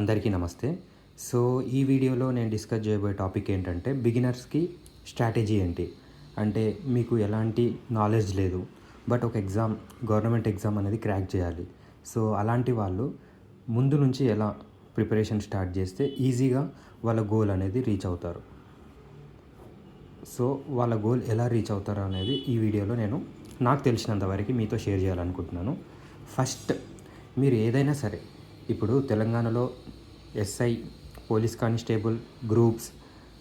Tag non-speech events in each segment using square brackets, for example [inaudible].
అందరికీ నమస్తే. సో ఈ వీడియోలో నేను డిస్కస్ చేయబోయే టాపిక్ ఏంటంటే బిగినర్స్కి స్ట్రాటజీ ఏంటి? అంటే మీకు ఎలాంటి నాలెడ్జ్ లేదు బట్ ఒక ఎగ్జామ్ గవర్నమెంట్ ఎగ్జామ్ అనేది క్రాక్ చేయాలి. సో అలాంటి వాళ్ళు ముందు నుంచి ఎలా ప్రిపరేషన్ స్టార్ట్ చేస్తే ఈజీగా వాళ్ళ గోల్ అనేది రీచ్ అవుతారు. సో వాళ్ళ గోల్ ఎలా రీచ్ అవుతారో అనేది ఈ వీడియోలో నేను నాకు తెలిసినంత వరకు మీతో షేర్ చేయాలనుకుంటున్నాను. ఫస్ట్ మీరు ఏదైనా సరే ఇప్పుడు తెలంగాణలో ఎస్ఐ పోలీస్ కానిస్టేబుల్ గ్రూప్స్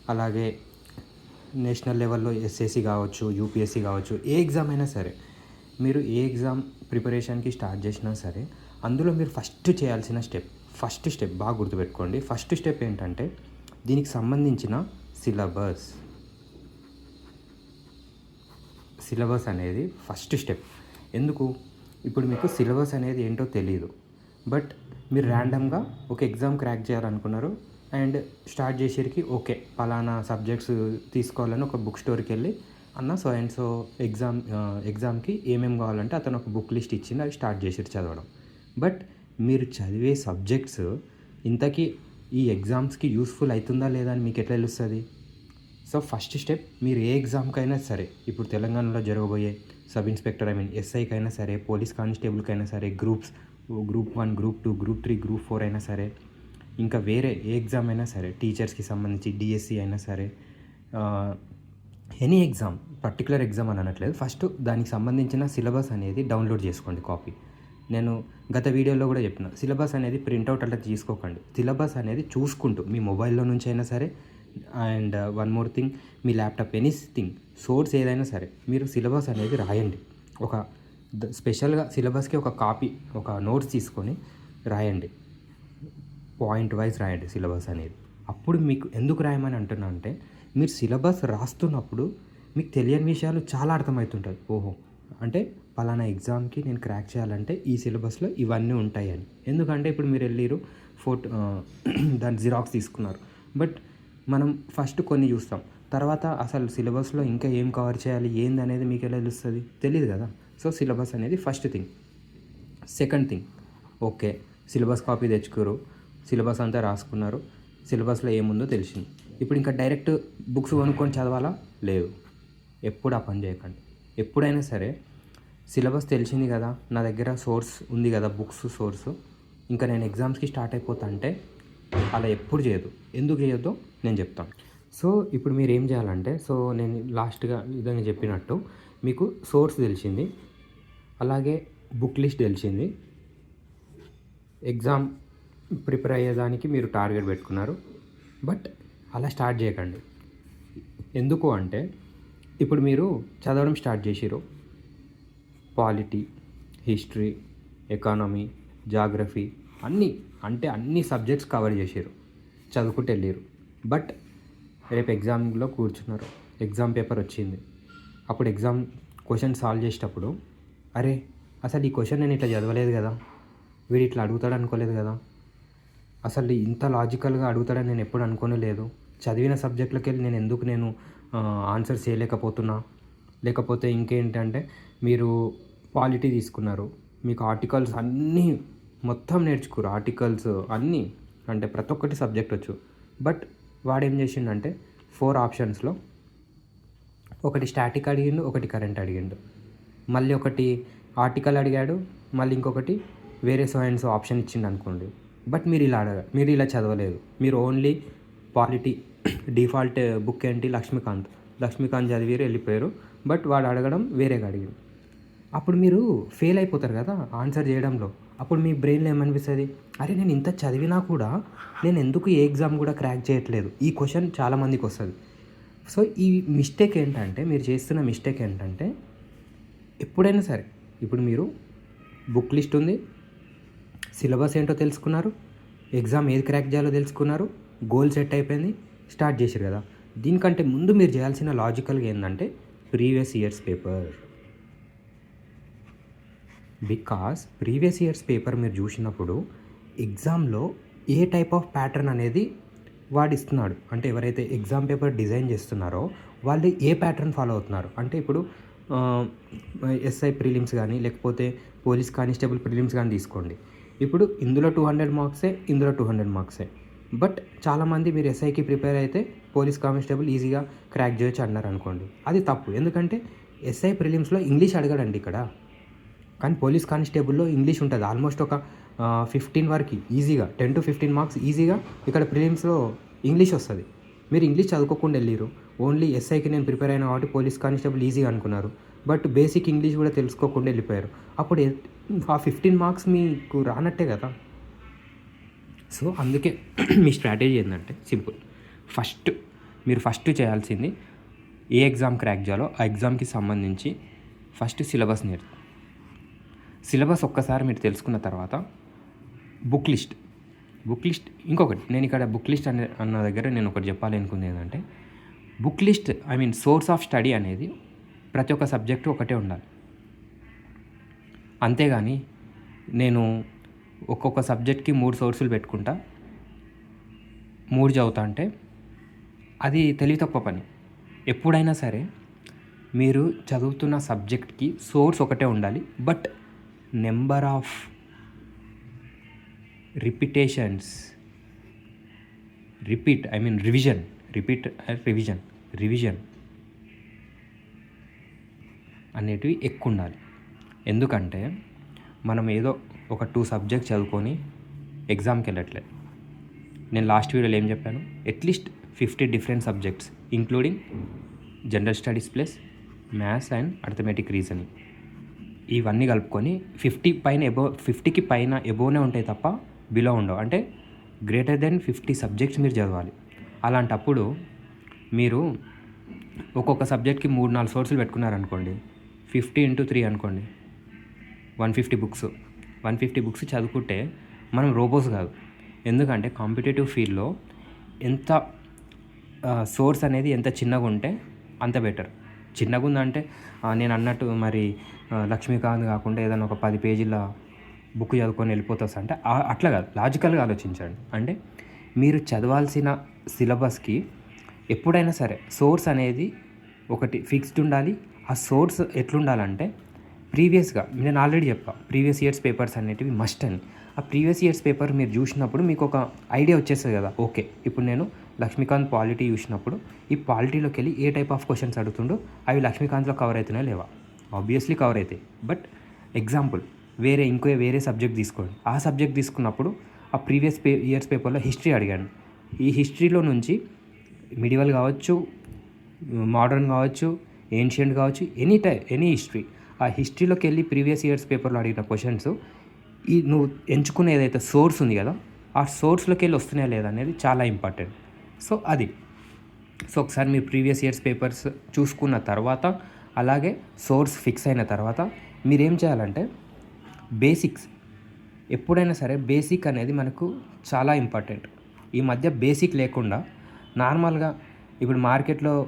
అలాగే నేషనల్ లెవెల్లో ఎస్ఎస్సి కావచ్చు యూపీఎస్సి కావచ్చు ఏ ఎగ్జామ్ అయినా సరే మీరు ఏ ఎగ్జామ్ ప్రిపరేషన్కి స్టార్ట్ చేసినా సరే అందులో మీరు ఫస్ట్ చేయాల్సిన స్టెప్ ఫస్ట్ స్టెప్ బాగా గుర్తుపెట్టుకోండి. ఫస్ట్ స్టెప్ ఏంటంటే దీనికి సంబంధించిన సిలబస్. సిలబస్ అనేది ఫస్ట్ స్టెప్. ఎందుకు? ఇప్పుడు మీకు సిలబస్ అనేది ఏంటో తెలియదు బట్ మీరు ర్యాండమ్గా ఒక ఎగ్జామ్ క్రాక్ చేయాలనుకున్నారు అండ్ స్టార్ట్ చేసేసరికి ఓకే పలానా సబ్జెక్ట్స్ తీసుకోవాలని ఒక బుక్ స్టోర్కి వెళ్ళి అన్న సో అండ్ సో ఎగ్జామ్ ఎగ్జామ్కి ఏమేమి కావాలంటే అతను ఒక బుక్ లిస్ట్ ఇచ్చింది అవి స్టార్ట్ చేసి చదవడం. బట్ మీరు చదివే సబ్జెక్ట్స్ ఇంతకీ ఈ ఎగ్జామ్స్కి యూస్ఫుల్ అవుతుందా లేదా అని మీకు ఎట్లా తెలుస్తుంది? సో ఫస్ట్ స్టెప్ మీరు ఏ ఎగ్జామ్కైనా సరే ఇప్పుడు తెలంగాణలో జరగబోయే సబ్ ఇన్స్పెక్టర్ ఐ మీన్ ఎస్ఐకైనా సరే పోలీస్ కానిస్టేబుల్కైనా సరే groups group one group two group three group four అయినా సరే ఇంకా వేరే ఏ ఎగ్జామ్ అయినా సరే టీచర్స్కి సంబంధించి డిఎస్సి అయినా సరే ఎనీ ఎగ్జామ్ పర్టికులర్ ఎగ్జామ్ అని అనట్లేదు. ఫస్ట్ దానికి సంబంధించిన సిలబస్ అనేది డౌన్లోడ్ చేసుకోండి కాపీ. నేను గత వీడియోలో కూడా చెప్పిన సిలబస్ అనేది ప్రింట్అవుట్ అట్లా తీసుకోకండి. సిలబస్ అనేది చూసుకుంటూ మీ మొబైల్లో నుంచి అయినా సరే అండ్ వన్ మోర్ థింగ్ మీ ల్యాప్టాప్ ఎనీథింగ్ సోర్స్ ఏదైనా సరే మీరు సిలబస్ అనేది రాయండి. ఒక స్పెషల్గా సిలబస్కి ఒక కాపీ ఒక నోట్స్ తీసుకొని రాయండి. పాయింట్ వైజ్ రాయండి సిలబస్ అనేది. అప్పుడు మీకు ఎందుకు రాయమని అంటున్నా అంటే మీరు సిలబస్ రాస్తున్నప్పుడు మీకు తెలియని విషయాలు చాలా అర్థమవుతుంటాయి. ఓహో అంటే పలానా ఎగ్జామ్కి నేను క్రాక్ చేయాలంటే ఈ సిలబస్లో ఇవన్నీ ఉంటాయని. ఎందుకంటే ఇప్పుడు మీరు వెళ్ళిరు ఫోటో [clears throat] దాని జిరాక్స్ తీసుకున్నారు. బట్ మనం ఫస్ట్ కొన్ని చూస్తాం. తర్వాత అసలు సిలబస్లో ఇంకా ఏం కవర్ చేయాలి ఏంది అనేది మీకు ఎలా తెలుస్తుంది? తెలియదు కదా. సో సిలబస్ అనేది first thing. Second thing. Okay syllabus copy తెచ్చుకోరు. Syllabus అంతా రాసుకున్నారు. సిలబస్లో ఏముందో తెలిసింది. ఇప్పుడు ఇంకా డైరెక్ట్ బుక్స్ కొనుక్కొని చదవాలా? లేదు ఎప్పుడు ఆ పని చేయకండి. ఎప్పుడైనా సరే సిలబస్ తెలిసింది కదా నా దగ్గర సోర్స్ ఉంది కదా బుక్స్ సోర్స్. ఇంకా నేను ఎగ్జామ్స్కి స్టార్ట్ అయిపోతా అంటే అలా ఎప్పుడు చేయదు. ఎందుకు చేయొద్దో? నేను చెప్తాను. సో ఇప్పుడు మీరు ఏం చేయాలంటే సో నేను లాస్ట్గా విధంగా చెప్పినట్టు మీకు సోర్స్ తెలిసింది. అలాగే బుక్ లిస్ట్ తెలిసింది. ఎగ్జామ్ ప్రిపేర్ అయ్యేదానికి మీరు టార్గెట్ పెట్టుకున్నారు. బట్ అలా స్టార్ట్ చేయకండి. ఎందుకు అంటే ఇప్పుడు మీరు చదవడం స్టార్ట్ చేసిరు పాలిటీ హిస్టరీ ఎకానమీ జాగ్రఫీ అన్నీ అంటే అన్ని సబ్జెక్ట్స్ కవర్ చేసారు చదువుకుంటూ వెళ్ళారు బట్ రేపు ఎగ్జామ్లో కూర్చున్నారు. ఎగ్జామ్ పేపర్ వచ్చింది. అప్పుడు ఎగ్జామ్ క్వశ్చన్ సాల్వ్ చేసేటప్పుడు అరే అసలు ఈ క్వశ్చన్ నేను ఇట్లా చదవలేదు కదా? వీడు ఇట్లా అడుగుతాడు అనుకోలేదు కదా? అసలు ఇంత లాజికల్గా అడుగుతాడని నేను ఎప్పుడు అనుకోనే లేదు చదివిన సబ్జెక్టులకి వెళ్ళి నేను ఎందుకు నేను ఆన్సర్ చేయలేకపోతున్నా? లేకపోతే ఇంకేంటంటే మీరు పాలిటీ తీసుకున్నారు. మీకు ఆర్టికల్స్ అన్నీ మొత్తం నేర్చుకోరు. ఆర్టికల్స్ అన్నీ అంటే ప్రతి ఒక్కటి సబ్జెక్ట్ వచ్చు. బట్ వాడేం చేసిండంటే ఫోర్ ఆప్షన్స్లో ఒకటి స్టాటిక్ అడిగిండు ఒకటి కరెంట్ అడిగిండు. మళ్ళీ ఒకటి ఆర్టికల్ అడిగాడు మళ్ళీ ఇంకొకటి వేరే సో అండ్ సో ఆప్షన్ ఇచ్చిండు అనుకోండి. బట్ మీరు ఇలా అడగ మీరు ఇలా చదవలేదు. మీరు ఓన్లీ పాలిటీ [coughs] డిఫాల్ట్ బుక్ ఏంటి? లక్ష్మీకాంత్. లక్ష్మీకాంత్ చదివారు వెళ్ళిపోయారు. బట్ వాడు అడగడం వేరేగా అడిగాడు. అప్పుడు మీరు ఫెయిల్ అయిపోతారు కదా ఆన్సర్ చేయడంలో. అప్పుడు మీ బ్రెయిన్లో ఏమనిపిస్తుంది? అరే నేను ఇంత చదివినా కూడా నేను ఎందుకు ఏ ఎగ్జామ్ కూడా క్రాక్ చేయట్లేదు? ఈ క్వశ్చన్ చాలామందికి వస్తుంది. సో ఈ మిస్టేక్ ఏంటంటే మీరు చేస్తున్న మిస్టేక్ ఏంటంటే ఎప్పుడైనా సరే ఇప్పుడు మీరు బుక్ లిస్ట్ ఉంది సిలబస్ ఏంటో తెలుసుకున్నారు ఎగ్జామ్ ఏది క్రాక్ చేయాలో తెలుసుకున్నారు గోల్ సెట్ అయిపోయింది స్టార్ట్ చేశారు కదా. దీనికంటే ముందు మీరు చేయాల్సిన లాజికల్గా ఏంటంటే previous years paper. Because previous years paper మీరు చూసినప్పుడు ఎగ్జామ్లో ఏ టైప్ ఆఫ్ ప్యాటర్న్ అనేది వాడు ఇస్తున్నాడు అంటే ఎవరైతే ఎగ్జామ్ పేపర్ డిజైన్ చేస్తున్నారో వాళ్ళు ఏ ప్యాటర్న్ ఫాలో అవుతున్నారు? అంటే ఇప్పుడు ఎస్ఐ ప్రిలిమ్స్ కానీ లేకపోతే పోలీస్ కానిస్టేబుల్ ప్రిలిమ్స్ కానీ తీసుకోండి. ఇప్పుడు ఇందులో టూ హండ్రెడ్ మార్క్సే ఇందులో టూ హండ్రెడ్ మార్క్సే బట్ చాలామంది మీరు ఎస్ఐకి ప్రిపేర్ అయితే పోలీస్ కానిస్టేబుల్ ఈజీగా క్రాక్ చేయొచ్చు అన్నారు అనుకోండి. అది తప్పు. ఎందుకంటే ఎస్ఐ ప్రిలిమ్స్లో ఇంగ్లీష్ అడగడండి ఇక్కడ. కానీ పోలీస్ కానిస్టేబుల్లో ఇంగ్లీష్ ఉంటుంది. ఆల్మోస్ట్ ఒక ఫిఫ్టీన్ వరకు ఈజీగా టెన్ టు ఫిఫ్టీన్ మార్క్స్ ఈజీగా ఇక్కడ ప్రిలిమ్స్లో ఇంగ్లీష్ వస్తుంది. మీరు ఇంగ్లీష్ చదువుకోకుండా వెళ్ళిరు ఓన్లీ ఎస్ఐకి నేను ప్రిపేర్ అయినా కాబట్టి పోలీస్ కానిస్టేబుల్ ఈజీగా అనుకున్నారు. బట్ బేసిక్ ఇంగ్లీష్ కూడా తెలుసుకోకుండా వెళ్ళిపోయారు. అప్పుడు ఆ ఫిఫ్టీన్ మార్క్స్ మీకు రానట్టే కదా? సో అందుకే [clears throat] మీ స్ట్రాటజీ ఏంటంటే సింపుల్. ఫస్ట్ మీరు ఫస్ట్ చేయాల్సింది ఏ ఎగ్జామ్ క్రాక్ చేయాలో ఆ ఎగ్జామ్కి సంబంధించి ఫస్ట్ సిలబస్ నేర్ సిలబస్ ఒక్కసారి మీరు తెలుసుకున్న తర్వాత బుక్ లిస్ట్. బుక్ లిస్ట్ ఇంకొకటి నేను ఇక్కడ బుక్ లిస్ట్ అనే అన్న దగ్గర నేను ఒకటి చెప్పాలి అనుకుంది ఏంటంటే book list I mean source of study అనేది ప్రతి ఒక్క సబ్జెక్టు ఒకటే ఉండాలి. అంతేగాని నేను ఒక్కొక్క సబ్జెక్ట్కి మూడు సోర్సులు పెట్టుకుంటా మూడు చదువుతా అంటే అది తెలివి తక్కువ పని. ఎప్పుడైనా సరే మీరు చదువుతున్న సబ్జెక్ట్కి సోర్స్ ఒకటే ఉండాలి but number of repetitions repeat I mean revision repeat revision revision అనేటివి ఎక్కువ ఉండాలి ఎందుకంటే మనం ఏదో ఒక టూ సబ్జెక్ట్ చదువుకొని ఎగ్జామ్కి వెళ్ళట్లేదు నేను లాస్ట్ వీడియోలో ఏం చెప్పాను? At least fifty different subjects including general studies plus maths and arithmetic reasoning ఇవన్నీ కలుపుకొని ఫిఫ్టీ పైన ఎబో ఫిఫ్టీకి పైన ఎబోనే ఉంటాయి తప్ప బిలో ఉండవు. అంటే గ్రేటర్ దెన్ ఫిఫ్టీ సబ్జెక్ట్స్ మీరు చదవాలి. అలాంటప్పుడు మీరు ఒక్కొక్క సబ్జెక్ట్కి మూడు నాలుగు సోర్సులు పెట్టుకున్నారనుకోండి ఫిఫ్టీ ఇంటూ త్రీ అనుకోండి one fifty books. One fifty books చదువుకుంటే మనం రోబోస్ కాదు. ఎందుకంటే కాంపిటేటివ్ ఫీల్డ్లో ఎంత సోర్స్ అనేది ఎంత చిన్నగా ఉంటే అంత బెటర్. చిన్నగా ఉందంటే నేను అన్నట్టు మరి లక్ష్మీకాంత్ కాకుండా ఏదైనా ఒక పది పేజీల బుక్ చదువుకొని వెళ్ళిపోతాస్ అంటే అట్లా కాదు. లాజికల్గా ఆలోచించండి. అంటే మీరు చదవాల్సిన సిలబస్కి ఎప్పుడైనా సరే సోర్స్ అనేది ఒకటి ఫిక్స్డ్ ఉండాలి. ఆ సోర్స్ ఎట్లుండాలంటే ప్రీవియస్గా నేను ఆల్రెడీ చెప్పా ప్రీవియస్ ఇయర్స్ పేపర్స్ అనేటివి మస్ట్ అని. ఆ ప్రీవియస్ ఇయర్స్ పేపర్ మీరు చూసినప్పుడు మీకు ఒక ఐడియా వచ్చేస్తుంది కదా. ఓకే ఇప్పుడు నేను లక్ష్మీకాంత్ పాలిటీ చూసినప్పుడు ఈ పాలిటీలోకి వెళ్ళి ఏ టైప్ ఆఫ్ క్వశ్చన్స్ అడుగుతుండో అవి లక్ష్మీకాంత్లో కవర్ అవుతున్నాయి లేవా? ఆబ్వియస్లీ కవర్ అవుతాయి బట్ ఎగ్జాంపుల్ వేరే ఇంకో వేరే సబ్జెక్ట్ తీసుకోండి. ఆ సబ్జెక్ట్ తీసుకున్నప్పుడు ఆ ప్రీవియస్ పే ఇయర్స్ పేపర్లో హిస్టరీ అడిగాను. ఈ హిస్టరీలో నుంచి మిడివల్ కావచ్చు మోడర్న్ కావచ్చు ఏన్షియంట్ కావచ్చు ఎనీ టై ఎనీ హిస్టరీ ఆ హిస్టరీలోకి వెళ్ళి ప్రీవియస్ ఇయర్స్ పేపర్లో అడిగిన క్వశ్చన్స్ ఈ నువ్వు ఎంచుకునే ఏదైతే సోర్స్ ఉంది కదా ఆ సోర్స్లోకి వెళ్ళి వస్తున్నాయా లేదా అనేది చాలా ఇంపార్టెంట్ సో అది. సో ఒకసారి మీరు ప్రీవియస్ ఇయర్స్ పేపర్స్ చూసుకున్న తర్వాత అలాగే సోర్స్ ఫిక్స్ అయిన తర్వాత మీరేం చేయాలంటే బేసిక్స్ ఎప్పుడైనా సరే బేసిక్ అనేది మనకు చాలా ఇంపార్టెంట్ ఈ మధ్య బేసిక్ లేకుండా నార్మల్గా ఇప్పుడు మార్కెట్లో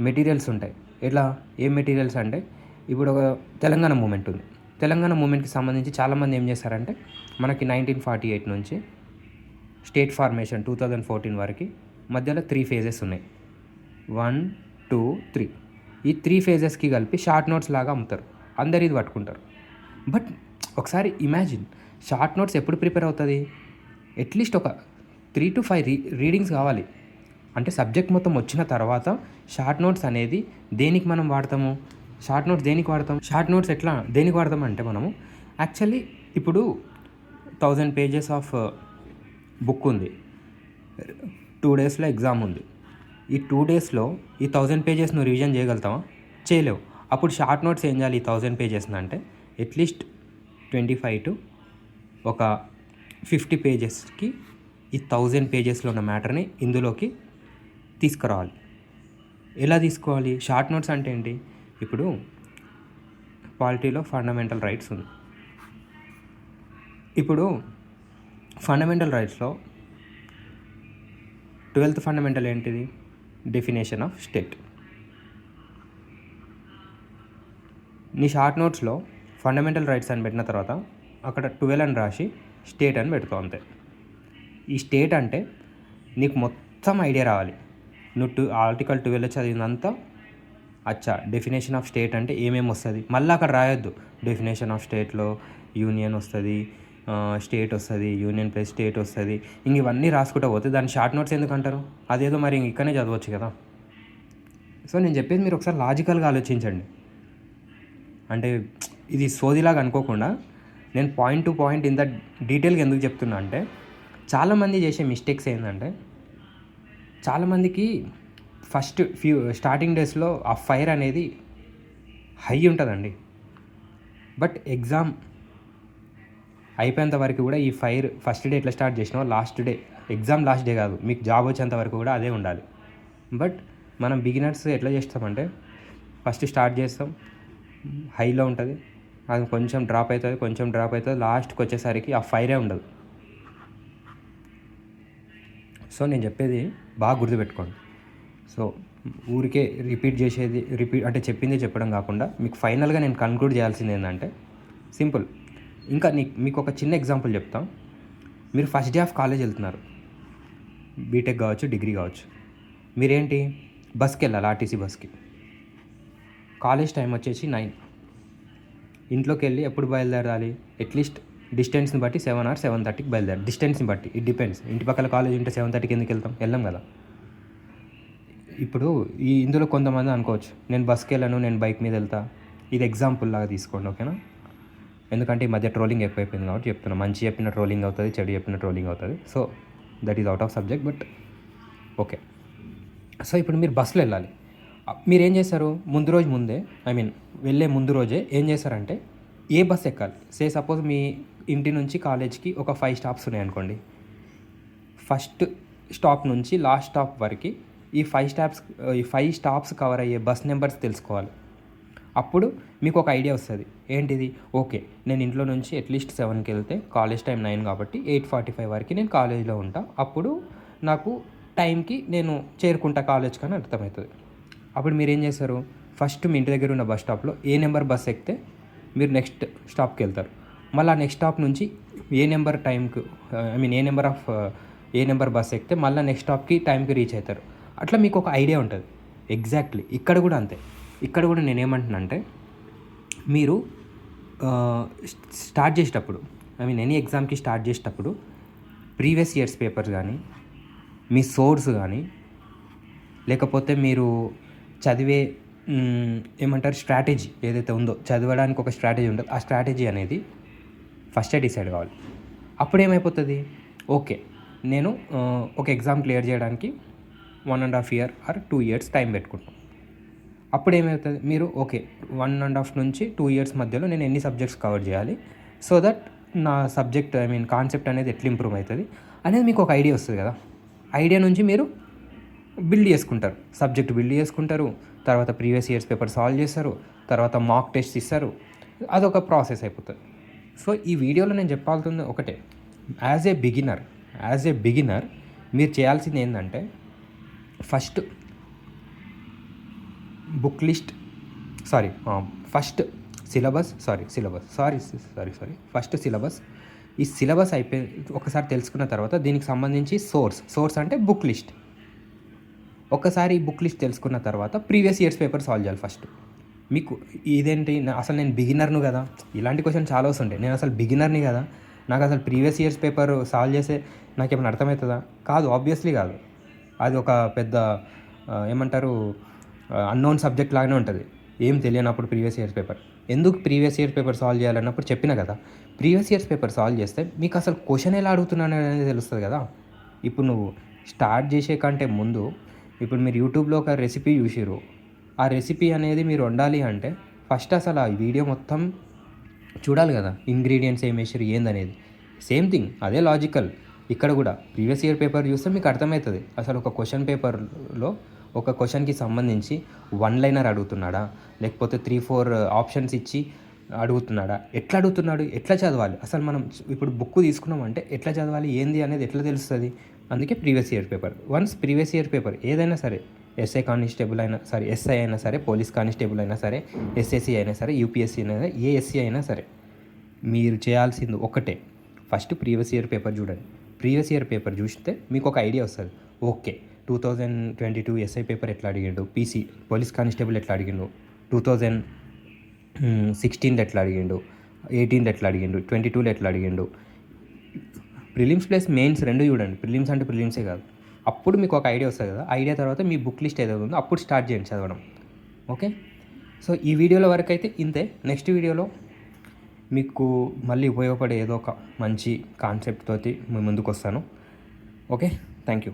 మెటీరియల్స్ ఉంటాయి. ఎట్లా? ఏ మెటీరియల్స్ అంటే ఇప్పుడు ఒక తెలంగాణ మూమెంట్ ఉంది. తెలంగాణ మూమెంట్కి సంబంధించి చాలామంది ఏం చేస్తారంటే మనకి నైన్టీన్ ఫార్టీ ఎయిట్ నుంచి state formation two thousand fourteen వరకు మధ్యలో త్రీ ఫేజెస్ ఉన్నాయి. One two three. ఈ త్రీ ఫేజెస్కి కలిపి షార్ట్ నోట్స్ లాగా అమ్ముతారు. అందరు ఇది పట్టుకుంటారు. బట్ ఒకసారి ఇమాజిన్ షార్ట్ నోట్స్ ఎప్పుడు ప్రిపేర్ అవుతుంది? అట్లీస్ట్ ఒక three to five re readings కావాలి. అంటే సబ్జెక్ట్ మొత్తం వచ్చిన తర్వాత షార్ట్ నోట్స్ అనేది దేనికి మనం వాడతాము? షార్ట్ నోట్స్ దేనికి వాడతాం? షార్ట్ నోట్స్ ఎట్లా దేనికి వాడతాం అంటే మనము యాక్చువల్లీ ఇప్పుడు థౌజండ్ పేజెస్ ఆఫ్ బుక్ ఉంది. టూ డేస్లో ఎగ్జామ్ ఉంది. ఈ టూ డేస్లో ఈ థౌజండ్ పేజెస్ నువ్వు రివిజన్ చేయగలుగుతావా? చేయలేవు. అప్పుడు షార్ట్ నోట్స్ ఏం చేయాలి ఈ థౌజండ్ పేజెస్ని అంటే at least twenty five to ఒక ఫిఫ్టీ పేజెస్కి ఈ థౌజండ్ పేజెస్లో ఉన్న మ్యాటర్ని ఇందులోకి తీసుకురావాలి. ఎలా తీసుకోవాలి? షార్ట్ నోట్స్ అంటే ఏంటి? ఇప్పుడు పాలిటీలో ఫండమెంటల్ రైట్స్ ఉంది. ఇప్పుడు ఫండమెంటల్ రైట్స్లో ట్వెల్త్ ఫండమెంటల్ ఏంటిది? Definition of state. నీ షార్ట్ నోట్స్లో ఫండమెంటల్ రైట్స్ అని పెట్టిన తర్వాత అక్కడ ట్వెల్వ్ అని రాసి స్టేట్ అని పెడుతూ అంతే. ఈ స్టేట్ అంటే నీకు మొత్తం ఐడియా రావాలి. నువ్వు టూ ఆర్టికల్ ట్వెల్వ్ చదివినంతా అచ్చా డెఫినేషన్ ఆఫ్ స్టేట్ అంటే ఏమేమి వస్తుంది? మళ్ళీ అక్కడ రాయొద్దు. డెఫినేషన్ ఆఫ్ స్టేట్లో యూనియన్ వస్తుంది స్టేట్ వస్తుంది యూనియన్ ప్లస్ స్టేట్ వస్తుంది. ఇంక ఇవన్నీ రాసుకుంటూ పోతే దాని షార్ట్ నోట్స్ ఎందుకు అంటారు అదేదో మరి ఇంక ఇక్కడనే చదవచ్చు కదా. సో నేను చెప్పేది మీరు ఒకసారి లాజికల్గా ఆలోచించండి. అంటే ఇది సోదిలాగా అనుకోకుండా నేను పాయింట్ టు పాయింట్ ఇంత డీటెయిల్గా ఎందుకు చెప్తున్నా అంటే చాలామంది చేసే మిస్టేక్స్ ఏంటంటే చాలామందికి ఫస్ట్ ఫ్యూ స్టార్టింగ్ డేస్లో ఆ ఫైర్ అనేది హై ఉంటుందండి. బట్ ఎగ్జామ్ అయిపోయేంత వరకు కూడా ఈ ఫైర్ ఫస్ట్ డే ఎట్లా start చేసినావో last day exam last day కాదు మీకు జాబ్ వచ్చేంత వరకు కూడా అదే ఉండాలి. బట్ మనం బిగినర్స్ ఎట్లా చేస్తామంటే ఫస్ట్ స్టార్ట్ చేస్తాం హైలో ఉంటుంది అది కొంచెం డ్రాప్ అవుతుంది కొంచెం డ్రాప్ అవుతుంది లాస్ట్కి వచ్చేసరికి ఆ ఫైరే ఉండదు. సో నేను చెప్పేది బాగా గుర్తుపెట్టుకోండి. సో ఊరికే రిపీట్ చేసేది రిపీట్ అంటే చెప్పింది చెప్పడం కాకుండా మీకు ఫైనల్గా నేను కన్క్లూడ్ చేయాల్సింది ఏంటంటే సింపుల్. ఇంకా మీకు ఒక చిన్న ఎగ్జాంపుల్ చెప్తాం. మీరు ఫస్ట్ డే ఆఫ్ కాలేజ్ వెళ్తున్నారు. బీటెక్ కావచ్చు డిగ్రీ కావచ్చు. మీరేంటి? బస్కి వెళ్ళాలి? ఆర్టీసీ బస్కి? కాలేజ్ టైం వచ్చేసి నైన్. ఇంట్లోకి వెళ్ళి ఎప్పుడు బయలుదేరాలి? అట్లీస్ట్ డిస్టెన్స్ని బట్టి సెవెన్ ఆర్ సెవెన్ థర్టీకి బయలుదేరాలి. డిస్టెన్స్ని బట్టి. ఇట్ డిపెండ్స్ ఇంటి పక్కల కాలేజ్ ఉంటే సెవెన్ థర్టీకి ఎందుకు వెళ్తాం? వెళ్ళాం కదా. ఇప్పుడు ఈ ఇందులో కొంతమంది అనుకోవచ్చు నేను బస్కి వెళ్ళాను నేను బైక్ మీద వెళ్తా. ఇది ఎగ్జాంపుల్ లాగా తీసుకోండి ఓకేనా? ఎందుకంటే ఈ మధ్య ట్రోలింగ్ ఎక్కువైపోయింది కాబట్టి చెప్తున్నా. మంచి చెప్పిన ట్రోలింగ్ అవుతుంది చెడు చెప్పిన ట్రోలింగ్ అవుతుంది. So that is out of subject but okay so ఇప్పుడు మీరు బస్సులో వెళ్ళాలి. మీరు ఏం చేస్తారు ముందు రోజు ముందే ఐ మీన్ వెళ్ళే ముందు రోజే ఏం చేస్తారంటే ఏ బస్ ఎక్కాలి? సే సపోజ్ మీ ఇంటి నుంచి కాలేజ్కి ఒక ఫైవ్ స్టాప్స్ ఉన్నాయి అనుకోండి. ఫస్ట్ స్టాప్ నుంచి లాస్ట్ స్టాప్ వరకు ఈ ఫైవ్ స్టాప్స్ ఈ ఫైవ్ స్టాప్స్ కవర్ అయ్యే బస్ నెంబర్స్ తెలుసుకోవాలి. అప్పుడు మీకు ఒక ఐడియా వస్తుంది. ఏంటిది? ఓకే నేను ఇంట్లో నుంచి అట్లీస్ట్ సెవెన్కి వెళ్తే కాలేజ్ టైం నైన్ కాబట్టి ఎయిట్ ఫార్టీ ఫైవ్ వరకు నేను కాలేజ్లో ఉంటా. అప్పుడు నాకు టైంకి నేను చేరుకుంటా కాలేజ్ కానీ అర్థమవుతుంది. అప్పుడు మీరు ఏం చేస్తారు? ఫస్ట్ మీ ఇంటి దగ్గర ఉన్న బస్ స్టాప్లో ఏ నెంబర్ బస్ ఎక్కితే మీరు నెక్స్ట్ స్టాప్కి వెళ్తారు. మళ్ళీ నెక్స్ట్ స్టాప్ నుంచి ఏ నెంబర్ టైంకు ఐ మీన్ ఏ నెంబర్ ఆఫ్ ఏ నెంబర్ బస్ ఎక్కితే మళ్ళీ నెక్స్ట్ స్టాప్కి టైంకి రీచ్ అవుతారు. అట్లా మీకు ఒక ఐడియా ఉంటుంది. ఎగ్జాక్ట్లీ ఇక్కడ కూడా అంతే. ఇక్కడ కూడా నేను ఏమంటున్నా అంటే మీరు స్టార్ట్ చేసేటప్పుడు ఐ మీన్ ఎనీ ఎగ్జామ్కి స్టార్ట్ చేసేటప్పుడు ప్రీవియస్ ఇయర్స్ పేపర్స్ కానీ మీ సోర్స్ కానీ లేకపోతే మీరు చదివే ఏమంటారు స్ట్రాటజీ ఏదైతే ఉందో చదవడానికి ఒక స్ట్రాటజీ ఉంటుంది ఆ స్ట్రాటజీ అనేది ఫస్టే డిసైడ్ కావాలి. అప్పుడు ఏమైపోతుంది ఓకే నేను ఒక ఎగ్జామ్ క్లియర్ చేయడానికి one and half year or two years time పెట్టుకుంటాం. అప్పుడు ఏమవుతుంది మీరు ఓకే వన్ అండ్ హాఫ్ నుంచి టూ ఇయర్స్ మధ్యలో నేను ఎన్ని సబ్జెక్ట్స్ కవర్ చేయాలి? సో దట్ నా సబ్జెక్ట్ ఐ మీన్ కాన్సెప్ట్ అనేది ఎట్లా ఇంప్రూవ్ అవుతుంది? అనేది మీకు ఒక ఐడియా వస్తుంది కదా? ఐడియా నుంచి మీరు బిల్డ్ చేసుకుంటారు. సబ్జెక్ట్ బిల్డ్ చేసుకుంటారు. తర్వాత ప్రీవియస్ ఇయర్స్ పేపర్ సాల్వ్ చేస్తారు. తర్వాత మాక్ టెస్ట్ ఇస్తారు. అదొక ప్రాసెస్ అయిపోతుంది. సో ఈ వీడియోలో నేను చెప్పాల్సింది ఒకటే. As a beginner as a beginner మీరు చేయాల్సింది ఏంటంటే first book list sorry first syllabus sorry syllabus sorry sorry sorry first syllabus. ఈ సిలబస్ అయిపోయి ఒకసారి తెలుసుకున్న తర్వాత దీనికి సంబంధించి సోర్స్ సోర్స్ అంటే బుక్ లిస్ట్. ఒకసారి ఈ బుక్ లిస్ట్ తెలుసుకున్న తర్వాత ప్రీవియస్ ఇయర్స్ పేపర్ సాల్వ్ చేయాలి ఫస్ట్. మీకు ఇదేంటి? నా- అసలు నేను బిగినర్ను కదా? ఇలాంటి క్వశ్చన్ చాలా వస్తుంటాయి. నేను అసలు బిగినర్ని కదా? నాకు అసలు ప్రీవియస్ ఇయర్స్ పేపర్ సాల్వ్ చేసే ఏమైనా అర్థమవుతుందా? కాదు ఆబ్వియస్లీ కాదు. అది ఒక పెద్ద ఏమంటారు అన్నోన్ సబ్జెక్ట్ లాగానే ఉంటుంది. ఏం తెలియనప్పుడు ప్రీవియస్ ఇయర్స్ పేపర్. ఎందుకు ప్రీవియస్ ఇయర్ పేపర్ సాల్వ్ చేయాలన్నప్పుడు చెప్పిన కదా? ప్రీవియస్ ఇయర్స్ పేపర్ సాల్వ్ చేస్తే మీకు అసలు క్వశ్చన్ ఎలా అడుగుతున్నాను అనేది తెలుస్తుంది కదా? ఇప్పుడు నువ్వు స్టార్ట్ చేసే కంటే ముందు ఇప్పుడు మీరు యూట్యూబ్లో ఒక రెసిపీ చూసిరు ఆ రెసిపీ అనేది మీరు వండాలి అంటే ఫస్ట్ అసలు ఆ వీడియో మొత్తం చూడాలి కదా. ఇంగ్రీడియంట్స్ ఏం వేసారు ఏందనేది. సేమ్ థింగ్ అదే లాజికల్. ఇక్కడ కూడా ప్రీవియస్ ఇయర్ పేపర్ చూస్తే మీకు అర్థమవుతుంది. అసలు ఒక క్వశ్చన్ పేపర్లో ఒక క్వశ్చన్కి సంబంధించి వన్ లైనర్ అడుగుతున్నాడా? లేకపోతే త్రీ ఫోర్ ఆప్షన్స్ ఇచ్చి అడుగుతున్నాడా? ఎట్లా అడుగుతున్నాడు? ఎట్లా చదవాలి? అసలు మనం ఇప్పుడు బుక్ తీసుకున్నామంటే ఎట్లా చదవాలి? ఏంది అనేది ఎట్లా తెలుస్తుంది? అందుకే previous year paper. Once previous year paper ఏదైనా సరే ఎస్ఐ కానిస్టేబుల్ అయినా సారీ ఎస్ఐ అయినా సరే పోలీస్ కానిస్టేబుల్ అయినా సరే ఎస్ఎస్సి అయినా సరే యూపీఎస్సీ అయినా సరే ఏ ఎస్సీ అయినా సరే మీరు చేయాల్సింది ఒకటే. ఫస్ట్ ప్రీవియస్ ఇయర్ పేపర్ చూడండి. ప్రీవియస్ ఇయర్ పేపర్ చూస్తే మీకు ఒక ఐడియా వస్తుంది. Okay two thousand twenty two SI paper ఎట్లా అడిగిండు? పీసీ పోలీస్ కానిస్టేబుల్ ఎట్లా అడిగిండు? టూ థౌజండ్ సిక్స్టీన్లో ఎట్లా అడిగిండు? ఎయిటీన్లో ఎట్లా అడిగిండు? ట్వంటీ టూలో ఎట్లా అడిగిండు? ప్రిలిమ్స్ ప్లస్ మెయిన్స్ రెండు చూడండి. ప్రిలిమ్స్ అంటే ప్రిలిమ్సే కాదు. అప్పుడు మీకు ఒక ఐడియా వస్తుంది కదా. ఐడియా తర్వాత మీ బుక్ లిస్ట్ ఏదైతే ఉందో అప్పుడు స్టార్ట్ చేయండి చదవడం. ఓకే? సో ఈ వీడియోలో వరకు అయితే ఇంతే. నెక్స్ట్ వీడియోలో మీకు మళ్ళీ ఉపయోగపడే ఏదో ఒక మంచి కాన్సెప్ట్ తోటి మీ ముందుకు వస్తాను. ఓకే? Thank you.